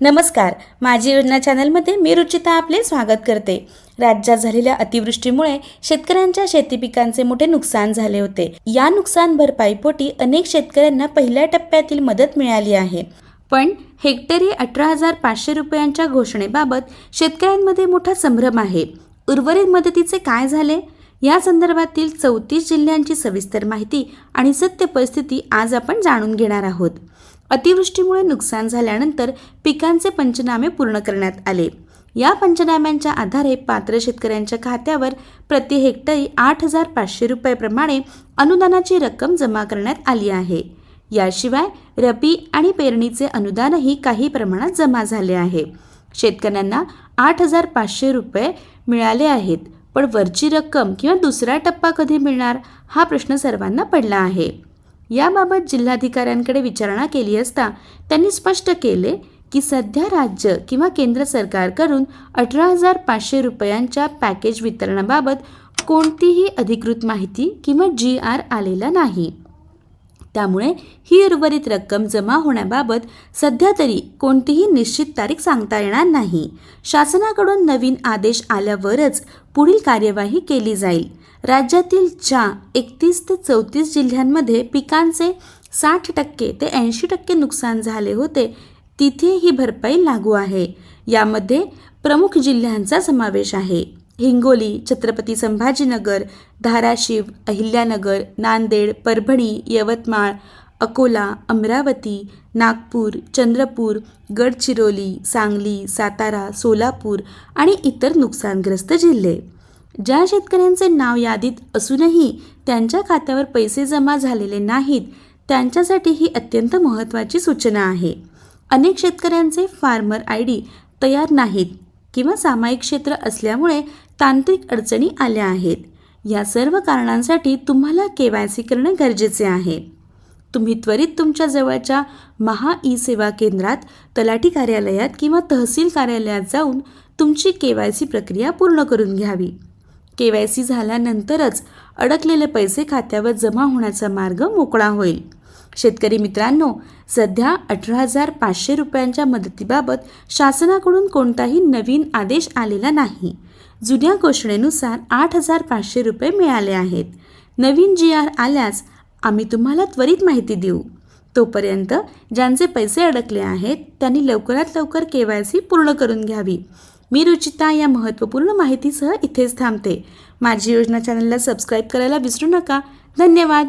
नमस्कार. माझी योजना चॅनलमध्ये मी रुचिता आपले स्वागत करते. राज्यात झालेल्या अतिवृष्टीमुळे शेतकऱ्यांच्या शेती पिकांचे मोठे नुकसान झाले होते. या नुकसान भरपाईपोटी अनेक शेतकऱ्यांना पहिल्या टप्प्यातील मदत मिळाली आहे. पण हेक्टरी अठरा हजार पाचशे रुपयांच्या घोषणेबाबत शेतकऱ्यांमध्ये मोठा संभ्रम आहे. उर्वरित मदतीचे काय झाले? या संदर्भातील चौतीस जिल्ह्यांची सविस्तर माहिती आणि सत्य परिस्थिती आज आपण जाणून घेणार आहोत. अतिवृष्टीमुळे नुकसान झाल्यानंतर पिकांचे पंचनामे पूर्ण करण्यात आले. या पंचनाम्यांच्या आधारे पात्र शेतकऱ्यांच्या खात्यावर प्रति हेक्टरी आठ हजार पाचशे रुपयेप्रमाणे अनुदानाची रक्कम जमा करण्यात आली आहे. याशिवाय रबी आणि पेरणीचे अनुदानही काही प्रमाणात जमा झाले आहे. शेतकऱ्यांना आठ हजार पाचशे रुपये मिळाले आहेत पण वरची रक्कम किंवा दुसरा टप्पा कधी मिळणार हा प्रश्न सर्वांना पडला आहे. याबाबत जिल्हाधिकाऱ्यांकडे विचारणा केली असता त्यांनी स्पष्ट केले की सध्या राज्य किंवा केंद्र सरकारकडून अठरा हजार पाचशे रुपयांच्या पॅकेज वितरणाबाबत कोणतीही अधिकृत माहिती किंवा जी आर आलेला नाही. त्यामुळे ही उर्वरित रक्कम जमा होण्याबाबत सध्या तरी कोणतीही निश्चित तारीख सांगता येणार नाही. शासनाकडून नवीन आदेश आल्यावरच पुढील कार्यवाही केली जाईल. राज्यातील ज्या एकतीस ते चौतीस जिल्ह्यांमध्ये पिकांचे साठ टक्के ते ऐंशी टक्के नुकसान झाले होते तिथे ही भरपाई लागू आहे. यामध्ये प्रमुख जिल्ह्यांचा समावेश आहे. हिंगोली छत्रपती संभाजीनगर धाराशिव अहिल्यानगर नांदेड परभणी यवतमाळ अकोला अमरावती नागपूर चंद्रपूर गडचिरोली सांगली सातारा सोलापूर आणि इतर नुकसानग्रस्त जिल्हे. ज्या शेतकऱ्यांचे नाव यादीत असूनही त्यांच्या खात्यावर पैसे जमा झालेले नाहीत त्यांच्यासाठी ही अत्यंत महत्त्वाची सूचना आहे. अनेक शेतकऱ्यांचे फार्मर आय डी तयार नाहीत किंवा सामायिक क्षेत्र असल्यामुळे तांत्रिक अडचणी आल्या आहेत. या सर्व कारणांसाठी तुम्हाला के वाय सी करणे गरजेचे आहे. तुम्ही त्वरित तुमच्या जवळच्या महा ई सेवा केंद्रात तलाठी कार्यालयात किंवा तहसील कार्यालयात जाऊन तुमची के वाय सी प्रक्रिया पूर्ण करून घ्यावी. के वाय सी झाल्यानंतरच अडकलेले पैसे खात्यावर जमा होण्याचा मार्ग मोकळा होईल. शेतकरी मित्रांनो सध्या अठरा हजार पाचशे रुपयांच्या मदतीबाबत शासनाकडून कोणताही नवीन आदेश आलेला नाही. जुन्या घोषणेनुसार आठ हजार पाचशे रुपये मिळाले आहेत. नवीन जी आर आल्यास आम्ही तुम्हाला त्वरित माहिती देऊ. तोपर्यंत ज्यांचे पैसे अडकले आहेत त्यांनी लवकरात लवकर के वाय सी पूर्ण करून घ्यावी. मी रुचिता या महत्त्वपूर्ण माहितीसह इथेच थांबते. माझी योजना चॅनलला सबस्क्राईब करायला विसरू नका. धन्यवाद.